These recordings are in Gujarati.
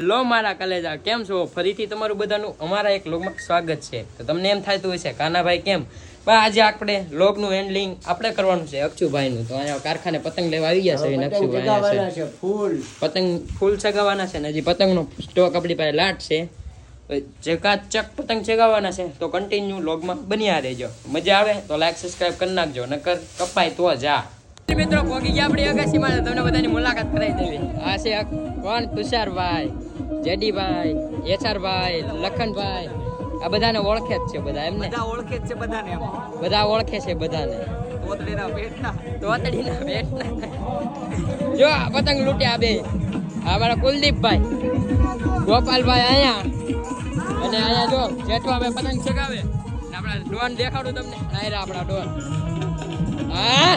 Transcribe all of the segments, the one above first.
લો મારા કલેજા કેમ છો? ફરીથી તમારું બધાનું અમારા એક લોગમાં સ્વાગત છે. તો તમને એમ થતું હશે કાનાભાઈ કેમ? પણ આજે આપણે લોગનું હેન્ડલિંગ આપણે કરવાનું છે અક્ષુભાઈનું. તો અહીંયા કારખાને પતંગ લેવા આવી ગયા છે અને અક્ષુભાઈ ફૂલ પતંગ ફૂલ ચગાવવાના છે ને હજી પતંગનો સ્ટોક આપણી પાસે લાટ છે. ચકાચક પતંગ ચગાવવાના છે. તો કન્ટિન્યુ લોગમાં બન્યા રહેજો. મજા આવે તો લાઈક સબસ્ક્રાઇબ કરી નાખજો નકર કપાય તો જા મિત્રો પોગી ગયા આપણી અગાસીમાં તમને બધાની મુલાકાત કરાવી દેવી. આ છે કોણ? તુષારભાઈ. જેડીભાઈ એચઆરભાઈ લખનભાઈ આ બધાને ઓળખે જ છે બધા એમને? બધા ઓળખે જ છે બધાને એમ. બધા ઓળખે છે બધાને. તોતડીના પેટના જો આ પતંગ લૂટ્યા બે. અમારા કુલદીપભાઈ. ગોપાલભાઈ અહીંયા. અને અહીંયા જો જેઠો અમે પતંગ ચગાવે. આપણા ડોન દેખાડું તમને. આયરા આપણા ડોન. હા?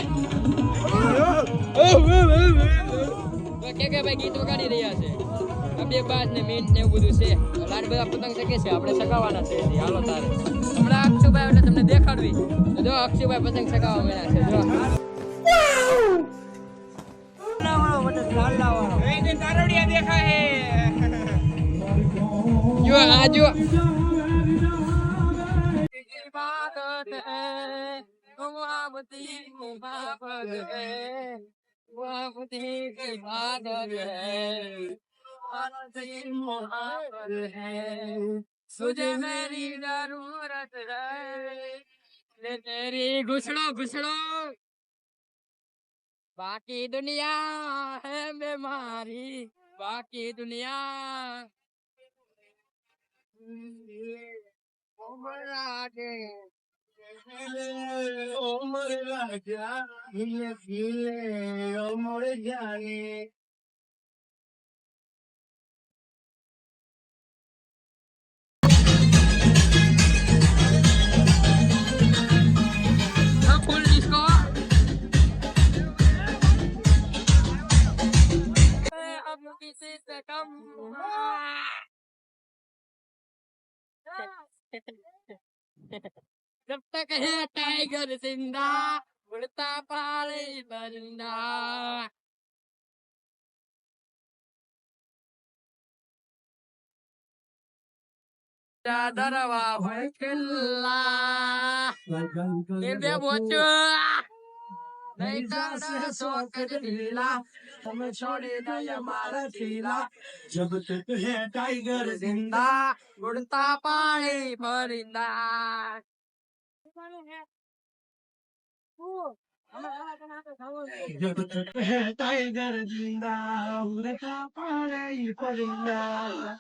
તો કે કે ભાઈ ગીત વગાડી રહ્યા છે? આ બે બાજ ને મીંટ ને એવું બધું છે. તો લાડ બધા પતંગ શકે છે આપણે સગાવાના છે. હાલો તારે. હમણાં અક્ષુભાઈ એટલે તમને દેખાડવી. તો જો અક્ષુભાઈ પતંગ ચગાવવા મળ્યા છે જો. જો આ જો. तुझे मेरी जरूरत है ले तेरी घुसड़ो घुसड़ो बाकी दुनिया है बीमारी बाकी दुनिया उम्र आगे उम्र राजा हिले हिले उम्र जाने जब तक है टाइगर जिंदा उड़ता पाले परिंदा दरवा किल्ला તમે છોડે અમારા ઢીલા જબ તક હે ટાઈગર જિંદા. ઉડતા પાણી પરિંદા જબ તક હે ટાઈગર જિંદા ઉડતા પાણી પરિંદા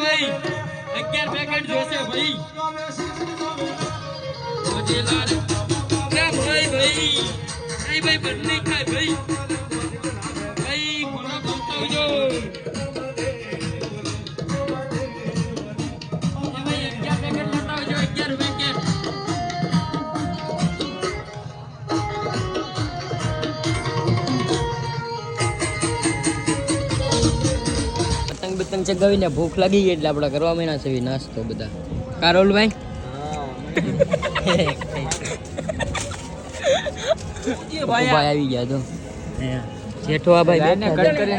સંજયભાઈ અગિયાર પેકેટ જોશે ભાઈ. ભાઈ ભાઈ? ભાઈ ભાઈ બંને ખાય ભાઈ ભાઈ. બતંગ ચગાવીને ભૂખ લાગી ગઈ એટલે આપણે કરવા મહિના છે નાસ્તો બધા. કારોલભાઈ ભાઈ? આવી ગયા તો. જેઠો આ ભાઈ બેઠા છે.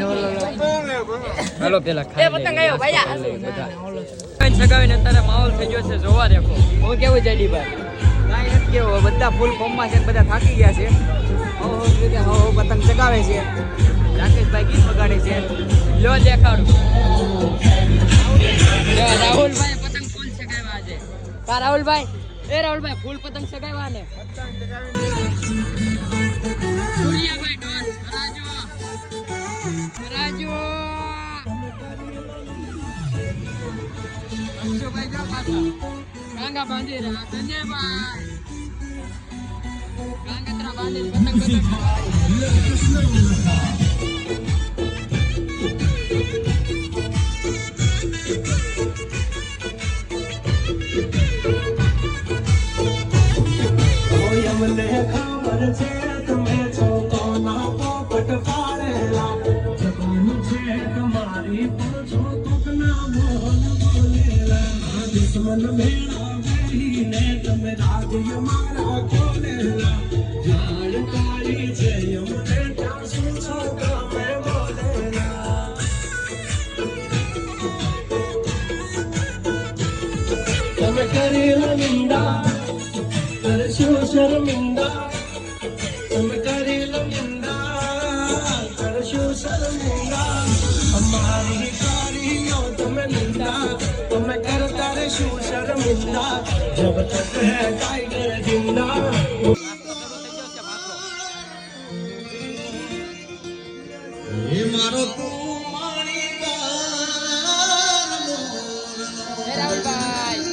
હાલો પેલા ખાઈ બધા. ચગાવીને અત્યારે માહોલ થઈ ગયો છે જોવા દેખો. હું કેવું જડી ભાઈ કાંઈ નથી કેવું બધા ફૂલ ફોર્મમાં છે ને બધા થાકી ગયા છે. હો હો પતંગ ચગાવે છે. રાકેશભાઈ ગીત વગાડે છે. લો દેખાડું. રાહુલભાઈ પતંગ ફૂલ ચગાવ્યા છે કા રાહુલભાઈ? એ રાહુલભાઈ, ફૂલ પતંગ ચગાવ્યા ને? સૂર્યાભાઈ રાજો બાંધી રહ્યા. સંજયભાઈ ગાંગત્રા બાંધી પતંગ પતંગ તમારી પણ છો કોકના મોહન બોલેલા આ દુશ્મન ભેળા બેહીને તમે રાજ્ય મારા ખોલેલા કરતા રહેશો શર્મિંદા જબ તક હે ટાઈગર જિંદા એ મારો તું મારી એ રાહુલભાઈ.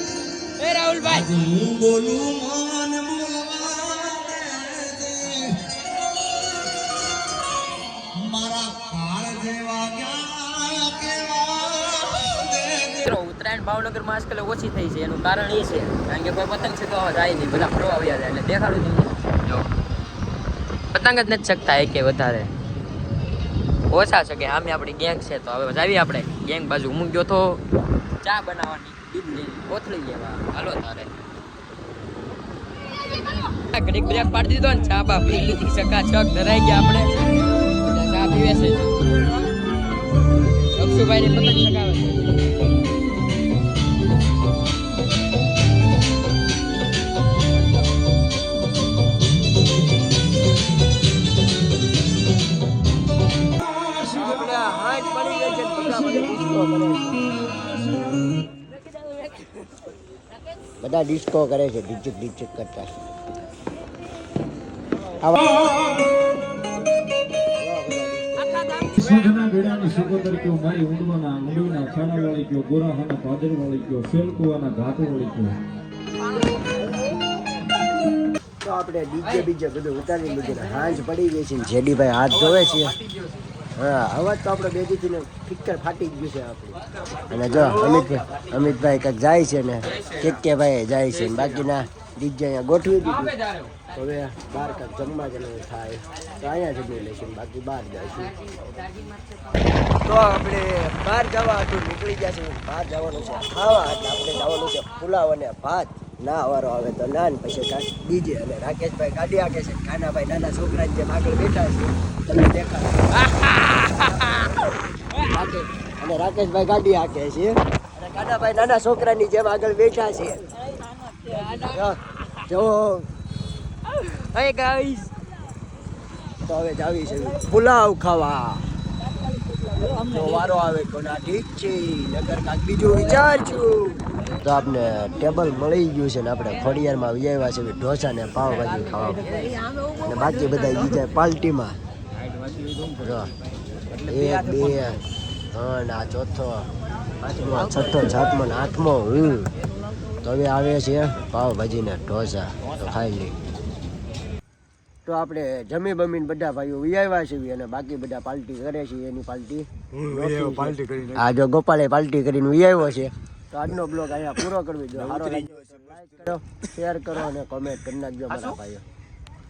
એ રાહુલભાઈ હું બોલું મન મિત્રો ઉત્તરાયણ ભાવનગરમાં આજકાલ ઓછી થઈ છે. એનું કારણ એ છે કારણ કે કોઈ પતંગ તો જાય નહીં. બધા ફરવા આવ્યા જાય એટલે દેખાડું તમને. જો. પતંગ જ નથી શકતા એક વધારે. ઓછા છે કે આમે આપણી ગેંગ છે તો હવે જાવી આપણે. ગેંગ બાજુ હું ગયો તો ચા બનાવવાની. દૂધ લઈ કોથળી લેવા. હાલો તારે. ઘડીક બ્રેક પાડી દીધો ને ચા બા પી લીધી. ચકા ચક ધરાઈ ગયા આપણે. ચા પીવે છે. અક્ષુભાઈ ને પતંગ ચગાવે બધા ડિસ્કો કરે છે ડીચક ડીચક કરતા સુખના બેડાની સુગોદર કયો મારી ઊંડવાના ઊંડવીના છાણા વાળી કયો ગોરાહાના પાદર વાળી કયો સેલકુવાના ઘાટ વાળી કયો તો આપણે ડીજે બીજે બધું ઉતારી લીધું ને હાંજ પડી ગઈ છે ને જેડીભાઈ હાથ ધોવે છે. હા, અવાજ તો આપણે બેગીથી ને ફિક્કર ફાટી ગયું છે આપણું. અને જો અમિતભાઈ અમિતભાઈ કંઈક જાય છે ને કે કે ભાઈ જાય છે બાકીના ડીજે અહીંયા ગોઠવી દીધું. હવે બહાર કાંઈક જમવા જવાનું થાય, તો અહીંયા જમી લઈશું બાકી બહાર જઈશું. તો આપણે બહાર જવા હતું નીકળી ગયા છે બહાર જવાનું છે, ખાવા એટલે આપણે જવાનું છે પુલાવ અને ભાત. ના વારો આવે તો નાન પછી કાંઈ બીજે અને રાકેશભાઈ ગાડી આગે છે, કાનાભાઈ નાના છોકરા જે આગળ બેઠા છે, તમને દેખાડે. અને રાકેશભાઈ ગાડી હાકે છે. કાનાભાઈ નાના છોકરાની જેમ આગળ બેઠા છે. જો, જો. ગાઈસ તો હવે જાવી છે. પુલાવ ખાવા. વારો આવે છે. બીજું વિચારશું. તો આપણે ટેબલ મળી ગયું છે ને આપણે ખોડિયારમાં આવ્યા છે. ઢોસા પાવભાજી ખાવા. અને બાકી બધા જાય પાર્ટીમાં. એક બે ત્રણ આ ચોથો પાંચમો આ છઠ્ઠો સાતમો ને આઠમો હું તો હવે આવે છે પાવભાજી ને ઢોસા. તો ખાઈ લઈ તો આપણે જમી બમીને બધા ભાઈઓ વિયાવ્યા છીએ અને બાકી બધા પાલટી કરે છે એની પાર્ટી પાર્ટી આ જો ગોપાલે પાલટી કરીને વિયાવ્યો છે. તો આજનો બ્લોગ અહીંયા પૂરો કરવી જો. સારો લાગ્યો લાઈક કરો શેર કરો અને કોમેન્ટ કરી નાખજો મારા ભાઈઓ.